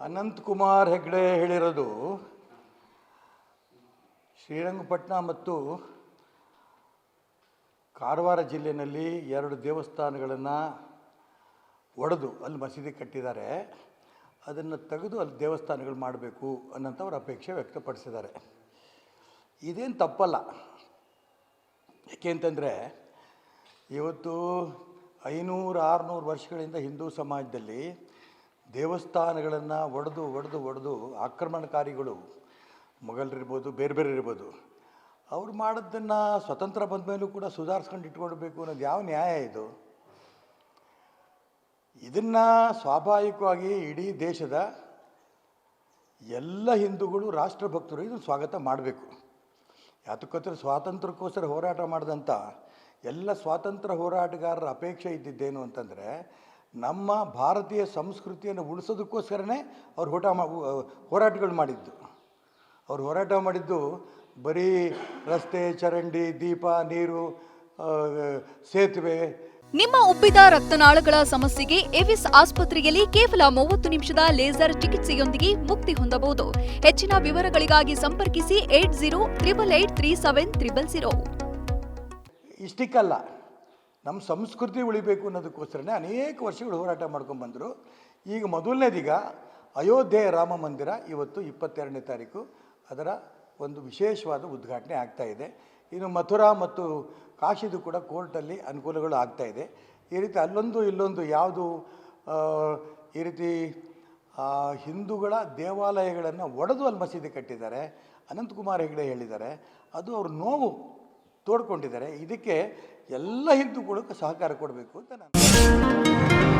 ಅನಂತಕುಮಾರ್ ಹೆಗ್ಡೆ ಹೇಳಿರೋದು ಶ್ರೀರಂಗಪಟ್ಟಣ ಮತ್ತು ಕಾರವಾರ ಜಿಲ್ಲೆಯಲ್ಲಿ ಎರಡು ದೇವಸ್ಥಾನಗಳನ್ನು ಒಡೆದು ಅಲ್ಲಿ ಮಸೀದಿ ಕಟ್ಟಿದ್ದಾರೆ. ಅದನ್ನು ತೆಗೆದು ಅಲ್ಲಿ ದೇವಸ್ಥಾನಗಳು ಮಾಡಬೇಕು ಅನ್ನೋಂಥವ್ರ ಅಪೇಕ್ಷೆ ವ್ಯಕ್ತಪಡಿಸಿದ್ದಾರೆ. ಇದೇನು ತಪ್ಪಲ್ಲ. ಏಕೆಂತಂದರೆ ಇವತ್ತು ಐನೂರು ಆರುನೂರು ವರ್ಷಗಳಿಂದ ಹಿಂದೂ ಸಮಾಜದಲ್ಲಿ ದೇವಸ್ಥಾನಗಳನ್ನು ಒಡೆದು ಒಡೆದು ಒಡೆದು ಆಕ್ರಮಣಕಾರಿಗಳು, ಮೊಘಲರಿರ್ಬೋದು, ಬೇರೆ ಬೇರೆ ಇರ್ಬೋದು, ಅವ್ರು ಮಾಡಿದ್ದನ್ನು ಸ್ವತಂತ್ರ ಬಂದ ಮೇಲೂ ಕೂಡ ಸುಧಾರಿಸ್ಕೊಂಡು ಇಟ್ಕೊಳ್ಬೇಕು ಅನ್ನೋದು ಯಾವ ನ್ಯಾಯ ಇದು? ಇದನ್ನು ಸ್ವಾಭಾವಿಕವಾಗಿ ಇಡೀ ದೇಶದ ಎಲ್ಲ ಹಿಂದೂಗಳು, ರಾಷ್ಟ್ರಭಕ್ತರು ಇದನ್ನು ಸ್ವಾಗತ ಮಾಡಬೇಕು. ಯಾತಕ್ಕೋಸ್ಕರ ಸ್ವಾತಂತ್ರ್ಯಕ್ಕೋಸ್ಕರ ಹೋರಾಟ ಮಾಡಿದಂಥ ಎಲ್ಲ ಸ್ವಾತಂತ್ರ್ಯ ಹೋರಾಟಗಾರರ ಅಪೇಕ್ಷೆ ಇದ್ದಿದ್ದೇನು ಅಂತಂದರೆ ನಮ್ಮ ಭಾರತೀಯ ಸಂಸ್ಕೃತಿಯನ್ನು ಉಳಿಸೋದಕ್ಕೋಸ್ಕರನೇ ಅವ್ರು ಹೋಟ ಮಾ ಹೋರಾಟಗಳು ಮಾಡಿದ್ದು. ಅವ್ರು ಹೋರಾಟ ಮಾಡಿದ್ದು ಬರೀ ರಸ್ತೆ ಚರಂಡಿ ದೀಪ ನೀರು ಸೇತುವೆ. ನಿಮ್ಮ ಉಬ್ಬಿದ ರಕ್ತನಾಳಗಳ ಸಮಸ್ಯೆಗೆ ಎವಿಸ್ ಆಸ್ಪತ್ರೆಯಲ್ಲಿ ಕೇವಲ ಮೂವತ್ತು ನಿಮಿಷದ ಲೇಸರ್ ಚಿಕಿತ್ಸೆಯೊಂದಿಗೆ ಮುಕ್ತಿ ಹೊಂದಬಹುದು. ಹೆಚ್ಚಿನ ವಿವರಗಳಿಗಾಗಿ ಸಂಪರ್ಕಿಸಿ eight zero triple eight three seven triple zero. ಇಷ್ಟಕ್ಕಲ್ಲ. ನಮ್ಮ ಸಂಸ್ಕೃತಿ ಉಳಿಬೇಕು ಅನ್ನೋದಕ್ಕೋಸ್ಕರನೇ ಅನೇಕ ವರ್ಷಗಳು ಹೋರಾಟ ಮಾಡ್ಕೊಂಡ್ಬಂದರು ಈಗ ಮೊದಲನೇದೀಗ ಅಯೋಧ್ಯೆ ರಾಮ ಮಂದಿರ ಇವತ್ತು ಇಪ್ಪತ್ತೆರಡನೇ ತಾರೀಕು. ಅದರ ಒಂದು ವಿಶೇಷವಾದ ಉದ್ಘಾಟನೆ ಆಗ್ತಾ ಇದೆ. ಇನ್ನು ಮಥುರಾ ಮತ್ತು ಕಾಶಿದು ಕೂಡ ಕೋರ್ಟಲ್ಲಿ ಅನುಕೂಲಗಳು ಆಗ್ತಾಯಿದೆ ಈ ರೀತಿ ಅಲ್ಲೊಂದು ಇಲ್ಲೊಂದು ಯಾವುದು ಈ ರೀತಿ ಹಿಂದೂಗಳ ದೇವಾಲಯಗಳನ್ನು ಒಡೆದು ಅಲ್ಲಿ ಮಸೀದಿ ಕಟ್ಟಿದ್ದಾರೆ. ಅನಂತಕುಮಾರ್ ಹೆಗಡೆ ಹೇಳಿದ್ದಾರೆ. ಅದು ಅವ್ರ ನೋವು. ತೋಡ್ಕೊಂಡಿದ್ದಾರೆ. ಇದಕ್ಕೆ ಎಲ್ಲ ಹಿಂದೂಗಳು ಸಹಕಾರ ಕೊಡಬೇಕು ಅಂತ ನಾನು